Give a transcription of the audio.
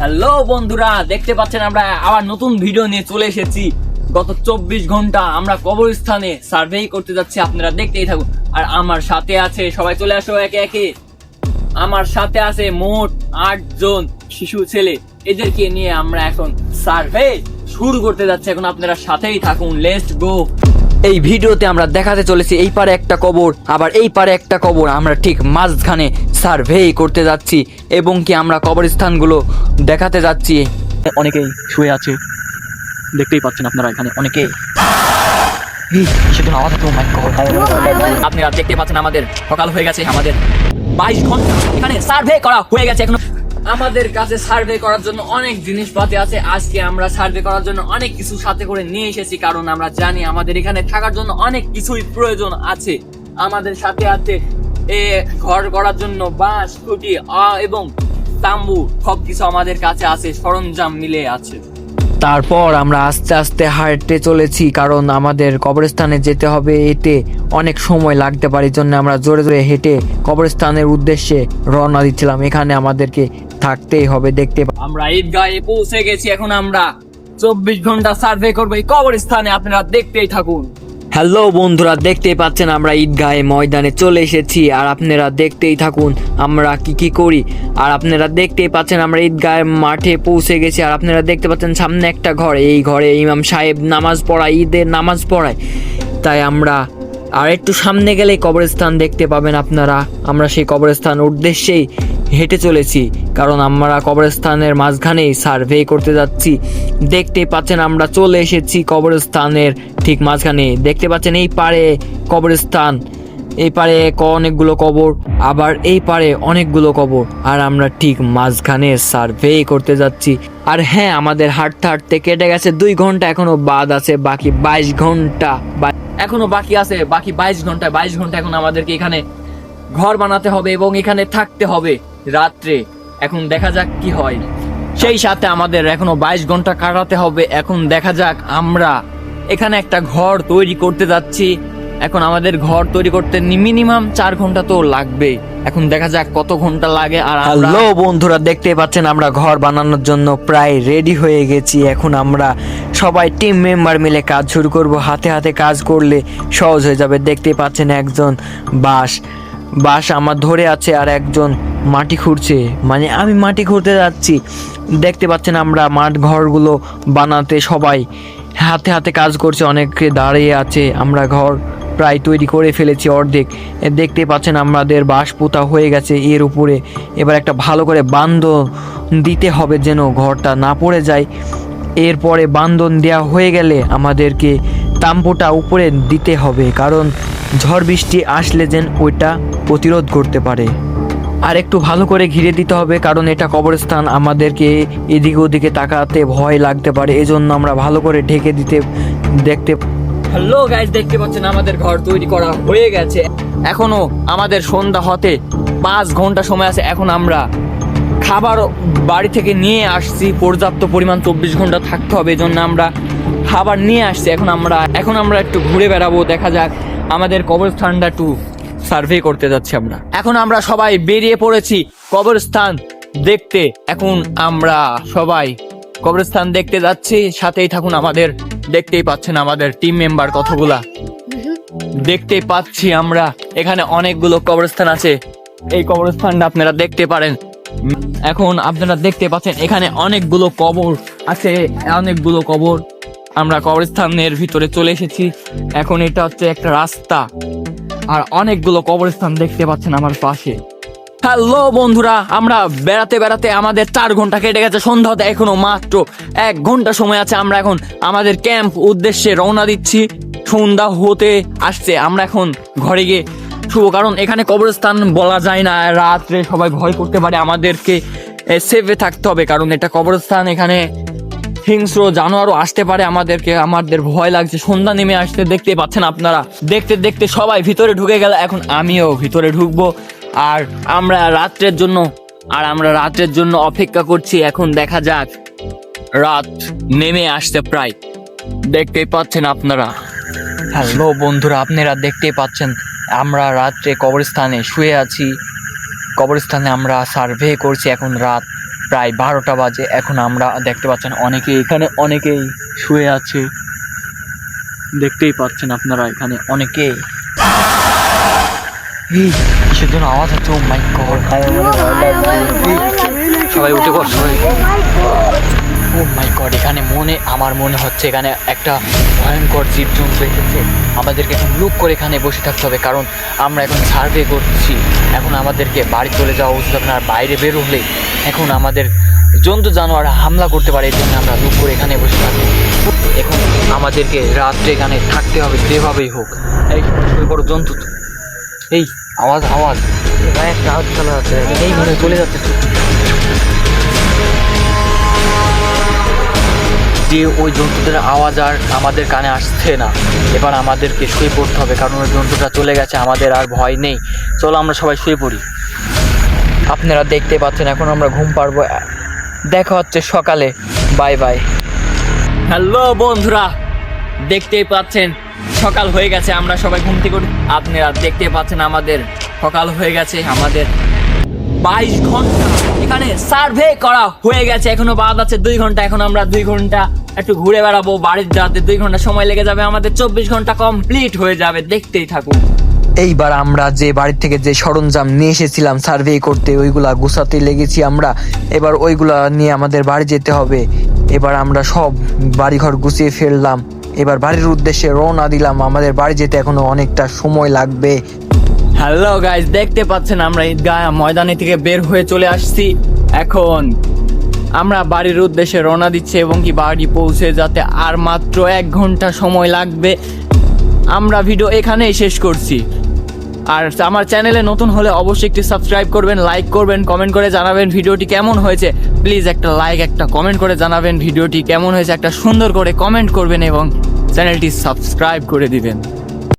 Hello বন্ধুরা, দেখতে পাচ্ছেন আমরা আবার নতুন ভিডিও নিয়ে চলে এসেছি। গত চব্বিশ ঘণ্টা আমরা কবরস্থানে সার্ভে করতে যাচ্ছি, আপনারা দেখতেই থাকুন। আর আমার সাথে আছে, সবাই চলে আসো একে একে। আমার সাথে আছে মোট আট জন শিশু ছেলে। এদেরকে নিয়ে আমরা এখন সার্ভে শুরু করতে যাচ্ছি। এখন আপনারা সাথেই থাকুন লেটস গো এই ভিডিওতে আমরা দেখাতে চলেছি এই পারে একটা কবর, আবার এই পারে একটা কবর। আমরা ঠিক মাঝখানে সার্ভে করতে যাচ্ছি এবং কি আমরা কবরস্থানগুলো দেখাতে যাচ্ছি। অনেকেই শুয়ে আছে। দেখতেই পাচ্ছেন আপনারা এখানে অনেকেই সেদিন আপনারা দেখতে পাচ্ছেন আমাদের সকাল হয়ে গেছে, আমাদের বাইশ ঘণ্টা এখানে সার্ভে করা হয়ে গেছে এখন। আমাদের কাছে সার্ভে করার জন্য অনেক জিনিসপাতি আছে। আজকে আমরা সার্ভে করার জন্য অনেক কিছু সাথে করে নিয়ে এসেছি, কারণ আমরা জানি আমাদের এখানে থাকার জন্য অনেক কিছুই প্রয়োজন আছে। আমাদের সাথে আছে এ, ঘর করার জন্য বাঁশ, খুঁটি এবং তাম্বু, সবকিছু আমাদের কাছে আছে, সরঞ্জাম মিলে আছে। তারপর আমরা আস্তে আস্তে হাঁটতে চলেছি, কারণ আমাদের কবরস্থানে যেতে হবে এতে অনেক সময় লাগতে পারে জন্য আমরা জোরে জোরে হেঁটে কবরস্থানের উদ্দেশ্যে রওনা দিচ্ছিলাম। এখানে আমাদেরকে থাকতেই হবে, দেখতে আমরা ঈদগাহে পৌঁছে গেছি, এখন আমরা চব্বিশ ঘণ্টা সার্ভে করব এই কবরস্থানে, আপনারা দেখতেই থাকুন। হ্যালো বন্ধুরা দেখতেই পাচ্ছেন আমরা ঈদগাহে ময়দানে চলে এসেছি। আর আপনারা দেখতেই থাকুন আমরা কি কি করি। আর আপনারা দেখতেই পাচ্ছেন আমরা ঈদগাহের মাঠে পৌঁছে গেছি। আর আপনারা দেখতে পাচ্ছেন সামনে একটা ঘর। এই ঘরে ইমাম সাহেব নামাজ পড়ায়, ঈদের নামাজ পড়ায়। তাই আমরা আর একটু সামনে গেলেই কবরস্থান দেখতে পাবেন আপনারা। আমরা সেই কবরস্থান উদ্দেশ্যেই হেঁটে চলেছি, কারণ আমরা কবরস্থানের মাঝখানেই সার্ভে করতে যাচ্ছি। দেখতে পাচ্ছেন, আমরা চলে এসেছি কবরস্থানের ঠিক মাঝখানে। দেখতে পাচ্ছেন, এই পারে কবরস্থান। এই পারে অনেকগুলো কবর, আবার এই পারে অনেকগুলো কবর। আর আমরা ঠিক মাঝখানে সার্ভে করতে যাচ্ছি। আর হ্যাঁ আমাদের হাঁটতে হাঁটতে কেটে গেছে দুই ঘণ্টা, এখনও বাদ আছে, বাকি বাইশ ঘণ্টা এখনও বাকি আছে, বাকি বাইশ ঘণ্টা বাইশ ঘণ্টা এখন আমাদেরকে এখানে ঘর বানাতে হবে এবং এখানে থাকতে হবে। রাত্রে। এখন দেখা যাক কি হয়। সেই সাথে আমাদের এখনও বাইশ ঘণ্টা কাটাতে হবে। এখন দেখা যাক আমরা এখানে একটা ঘর তৈরি করতে যাচ্ছি। এখন আমাদের ঘর তৈরি করতে মিনিমাম চার ঘণ্টা তো লাগবে। এখন দেখা যাক কত ঘণ্টা লাগে আর হ্যালো বন্ধুরা দেখতে পাচ্ছেন আমরা ঘর বানানোর জন্য প্রায় রেডি হয়ে গেছি। এখন আমরা সবাই টিম মেম্বার মিলে কাজ শুরু করব। হাতে হাতে কাজ করলে সহজ হয়ে যাবে। দেখতে পাচ্ছেন একজন বাঁশ বাঁশ আমার ধরে আছে আর একজন মাটি খুঁড়ছে। মানে আমি মাটি খুঁড়তে যাচ্ছি। দেখতে পাচ্ছেন আমরা মাঠ ঘরগুলো বানাতে সবাই। হাতে হাতে কাজ করছে, অনেকে দাঁড়িয়ে আছে। আমরা ঘর প্রায় তৈরি করে ফেলেছি অর্ধেক। দেখতে পাচ্ছেন আমাদের বাঁশ পোতা হয়ে গেছে এর উপরে। এবার একটা ভালো করে বান্ধন দিতে হবে যেন ঘরটা না পড়ে যায়। এরপরে বান্ধন দেওয়া হয়ে গেলে আমাদেরকে তাম্পুটা উপরে দিতে হবে, কারণ ঝড় বৃষ্টি আসলে যেন ওইটা প্রতিরোধ করতে পারে। আর একটু ভালো করে ঘিরে দিতে হবে, কারণ এটা কবরস্থান। আমাদেরকে এদিকে ওদিকে তাকাতে ভয় লাগতে পারে, এজন্য আমরা ভালো করে ঢেকে দিতে, দেখতে হ্যালো গাইজ দেখতে পাচ্ছেন আমাদের ঘর তৈরি করা হয়ে গেছে। এখনও আমাদের সন্ধ্যা হতে পাঁচ ঘণ্টা সময় আছে, এখন আমরা খাবার বাড়ি থেকে নিয়ে আসছি। পর্যাপ্ত পরিমাণ চব্বিশ ঘণ্টা থাকতে হবে এই জন্য আমরা খাবার নিয়ে আসছি। এখন আমরা এখন আমরা একটু ঘুরে বেড়াবো, দেখা যাক আমাদের কবরস্থানটা একটু সার্ভে করতে যাচ্ছি আমরা। এখন আমরা সবাই বেরিয়ে পড়েছি কবরস্থান দেখতে। এখন আমরা সবাই কবরস্থান দেখতে যাচ্ছি, সাথেই থাকুন আমাদের। দেখতেই পাচ্ছেন আমাদের টিম মেম্বার কতগুলা। দেখতে পাচ্ছি আমরা, এখানে অনেকগুলো কবরস্থান আছে। এই কবরস্থানটা আপনারা দেখতে পারেন। এখন আপনারা দেখতে পাচ্ছেন, এখানে অনেকগুলো কবর আছে, অনেকগুলো কবর। আমরা কবরস্থানের ভিতরে চলে এসেছি। এখন এটা হচ্ছে একটা রাস্তা। আর অনেকগুলো কবরস্থান দেখতে পাচ্ছেন আমার পাশে। হ্যালো বন্ধুরা, আমরা বেড়াতে বেড়াতে আমাদের চার ঘণ্টা কেটে গেছে, সন্ধ্যা হতে এখনও মাত্র এক ঘণ্টা সময় আছে। আমরা এখন আমাদের ক্যাম্প উদ্দেশ্যে রওনা দিচ্ছি। সন্ধ্যা হতে আসছে, আমরা এখন ঘরে গিয়ে শুভ কারণ এখানে কবরস্থান বলা যায় না। রাত্রে সবাই ভয় করতে পারে, আমাদেরকে সেফে থাকতে হবে, কারণ এটা কবরস্থান এখানে হিংস্র জানোয়ারও আসতে পারে আমাদেরকে, আমাদের ভয় লাগছে। সন্ধ্যা নেমে আসতে দেখতে পাচ্ছেন আপনারা। দেখতে দেখতে সবাই ভিতরে ঢুকে গেল। এখন আমিও ভিতরে ঢুকবো। আর আমরা রাত্রের জন্য, আর আমরা রাত্রের জন্য অপেক্ষা করছি। এখন দেখা যাক, রাত নেমে আসতে প্রায়। দেখতেই পাচ্ছেন আপনারা। হ্যালো বন্ধুরা, আপনারা দেখতেই পাচ্ছেন, আমরা রাত্রে কবরস্থানে শুয়ে আছি। কবরস্থানে আমরা সার্ভে করছি এখন রাত প্রায় বারোটা বাজে। এখন আমরা দেখতে পাচ্ছেন অনেকে এখানে অনেকেই শুয়ে আছে। দেখতেই পাচ্ছেন আপনারা এখানে অনেকে। কিসের জন্য আওয়াজ হচ্ছে? ও মাই গড সবাই উঠে সবাই ও মাই গড এখানে মনে আমার মনে হচ্ছে এখানে একটা ভয়ঙ্কর জীবজন্তু এসেছে আমাদেরকে এখন লুক করে এখানে বসে থাকতে হবে, কারণ আমরা এখন সার্ভে করছি। এখন আমাদেরকে বাড়ি চলে যাওয়া উচিত আপনার বাইরে বের হলে এখন আমাদের জন্তু জানোয়ার হামলা করতে পারে, এই জন্য আমরা লুক করে এখানে বসে থাকব। এখন আমাদেরকে রাত্রে এখানে থাকতে হবে, যেভাবেই হোক। এই পড়ো জন্তু এই, আওয়াজ আওয়াজ। একটা আওয়াজ শোনা যাচ্ছে এই মনে চলে যাচ্ছে। যে ওই জন্তুদের আওয়াজ আর আমাদের কানে আসছে না। এবার আমাদেরকে শুয়ে পড়তে হবে, কারণ ওই জন্তুটা চলে গেছে, আমাদের আর ভয় নেই। চলো আমরা সবাই শুয়ে পড়ি। আপনারা দেখতে পাচ্ছেন, এখন আমরা ঘুম পারব দেখা হচ্ছে সকালে। Bye bye. হ্যালো বন্ধুরা, দেখতেই পাচ্ছেন, সকাল হয়ে গেছে, আমরা সবাই ঘুম থেকে আপনারা দেখতে পাচ্ছেন আমাদের সকাল হয়ে গেছে, আমাদের বাইশ ঘণ্টা। এখানে সার্ভে করা হয়ে গেছে। এখনও বাদ আছে দুই ঘণ্টা। এখন আমরা দুই ঘণ্টা একটু ঘুরে বেড়াবো বাড়ির যাতে দুই ঘণ্টা সময় লেগে যাবে। আমাদের চব্বিশ ঘণ্টা কমপ্লিট হয়ে যাবে। দেখতেই থাকুন। এইবার আমরা যে বাড়ি থেকে যে সরঞ্জাম নিয়ে এসেছিলাম সার্ভে করতে, ওইগুলা গুছাতে লেগেছি আমরা। এবার ওইগুলা নিয়ে আমাদের বাড়ি যেতে হবে। এবার আমরা সব বাড়িঘর গুছিয়ে ফেললাম। এবার বাড়ির উদ্দেশ্যে রওনা দিলাম। আমাদের বাড়ি যেতে এখনও অনেকটা সময় লাগবে। হ্যালো গাইজ দেখতে পাচ্ছেন, আমরা ঈদগাহ ময়দানে থেকে বের হয়ে চলে আসছি। এখন আমরা বাড়ির উদ্দেশ্যে রওনা দিচ্ছি এবং কি বাড়ি পৌঁছে যাতে আর মাত্র এক ঘণ্টা সময় লাগবে। আমরা ভিডিও এখানেই শেষ করছি। আর আমার চ্যানেলে নতুন হলে অবশ্যই একটি সাবস্ক্রাইব করবেন, লাইক করবেন, কমেন্ট করে জানাবেন ভিডিওটি কেমন হয়েছে। প্লিজ একটা লাইক, একটা কমেন্ট করে জানাবেন ভিডিওটি কেমন হয়েছে, একটা সুন্দর করে কমেন্ট করবেন এবং চ্যানেলটি সাবস্ক্রাইব করে দিবেন।